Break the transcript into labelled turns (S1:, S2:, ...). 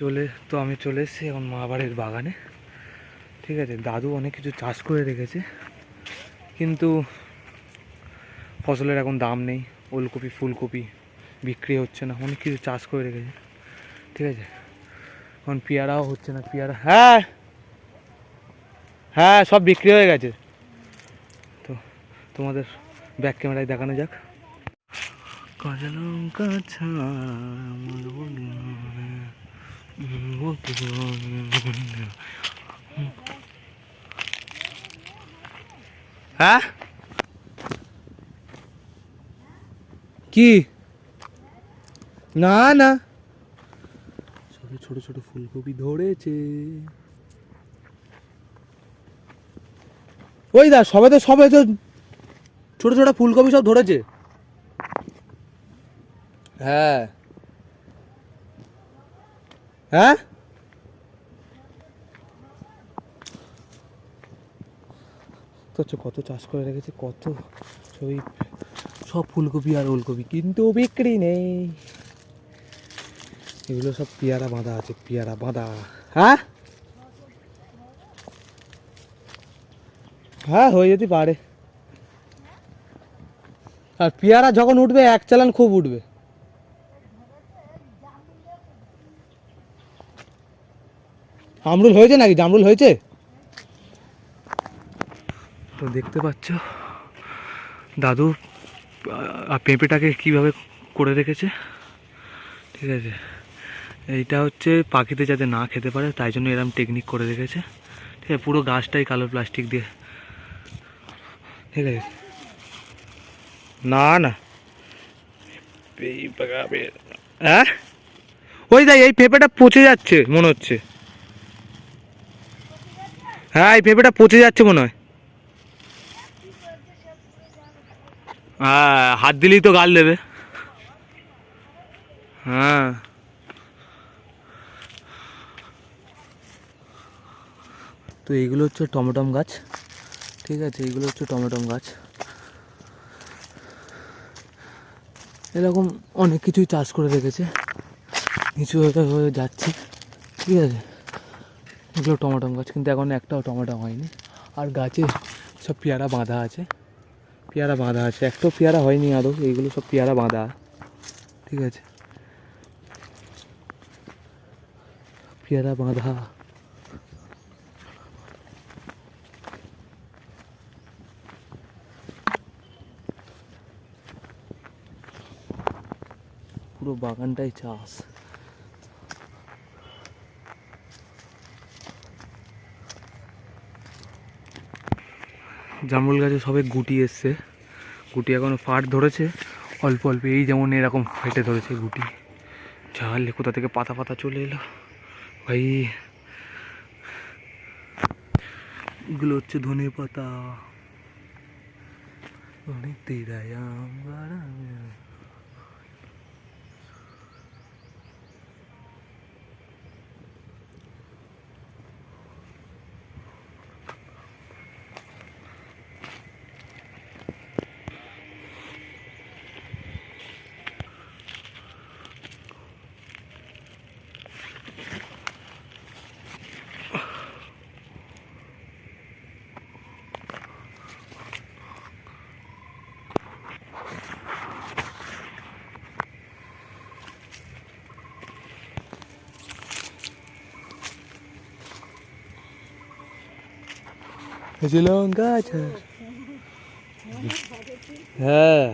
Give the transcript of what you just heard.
S1: চলে, তো আমি চলে এসেছি এখন মা বাড়ির বাগানে। ঠিক আছে, দাদু অনেক কিছু চাষ করে রেখেছে, কিন্তু ফসলের এখন দাম নেই, ওলকপি, ফুলকপি বিক্রি হচ্ছে না, অনেক কিছু চাষ করে রেখেছে। ঠিক আছে, এখন পেয়ারাও হচ্ছে না, পেয়ারা হ্যাঁ হ্যাঁ সব বিক্রি হয়ে গেছে। তো তোমাদের ব্যাক ক্যামেরায় দেখানো যাক। কাঁচা লঙ্কা ছাড়া। হ্যাঁ? কি? না না। সবে ছোট ছোট ফুলকপি ধরেছে। ওই দা সবে তো সবে তো ছোট ছোট ফুলকপি সব ধরেছে। হ্যাঁ। হ্যাঁ? তো হচ্ছে কত চাষ করে রেখেছে, কত সবই সব ফুলকপি আর ওলকপি, কিন্তু বিক্রি নেই। এগুলো সব পেয়ারা বাঁধা আছে, পেয়ারা বাঁধা। হ্যাঁ? হ্যাঁ হয়ে যেতে পারে। আর পেয়ারা যখন উঠবে, এক চালান খুব উঠবে। আমরুল হয়েছে নাকি? জামরুল হয়েছে? তো দেখতে পাচ্ছ, দাদু পেঁপেটাকে কীভাবে করে রেখেছে? ঠিক আছে। এইটা হচ্ছে পাখিতে যাতে না খেতে পারে, তাই জন্য এরম টেকনিক করে রেখেছে। ঠিক আছে, পুরো গাছটাই কালো প্লাস্টিক দিয়ে। ঠিক আছে। না না। হ্যাঁ? ওই দেখ, এই পেঁপেটা পচে যাচ্ছে, মনে হচ্ছে। হ্যাঁ এই পেঁপেটা পচে যাচ্ছে মনে হয়। হ্যাঁ হাত দিলেই তো গাল দেবে। হ্যাঁ। তো এইগুলো হচ্ছে টমেটম গাছ। ঠিক আছে, এইগুলো হচ্ছে টমেটম গাছ। এরকম অনেক কিছুই চাষ করে রেখেছে। নিচু হয়ে হয়ে যাচ্ছে। ঠিক আছে। এগুলো টমেটম গাছ, কিন্তু এখন একটাও টমেটো হয়নি। আর গাছে সব পেয়ারা বাঁধা আছে। পেয়ারা বাঁধা আছে। একটাও পেয়ারা হয়নি আরও এইগুলো সব পেয়ারা বাঁধা। ঠিক আছে। পেয়ারা বাঁধা। পুরো বাগানটাই চাষ। জামরুল গাছে সবে গুটি এসছে। গুটি এখনও ফাট ধরেছে। অল্প অল্প, এই যেমন এরকম ফেটে ধরেছে গুটি। ঝাল কোথা থেকে পাতা পাতা চলে এলো। ভাই, এগুলো হচ্ছে ধনে পাতা অনেক তেরায়াম বাড়াম। এই যে লঙ্কা আছে হ্যাঁ।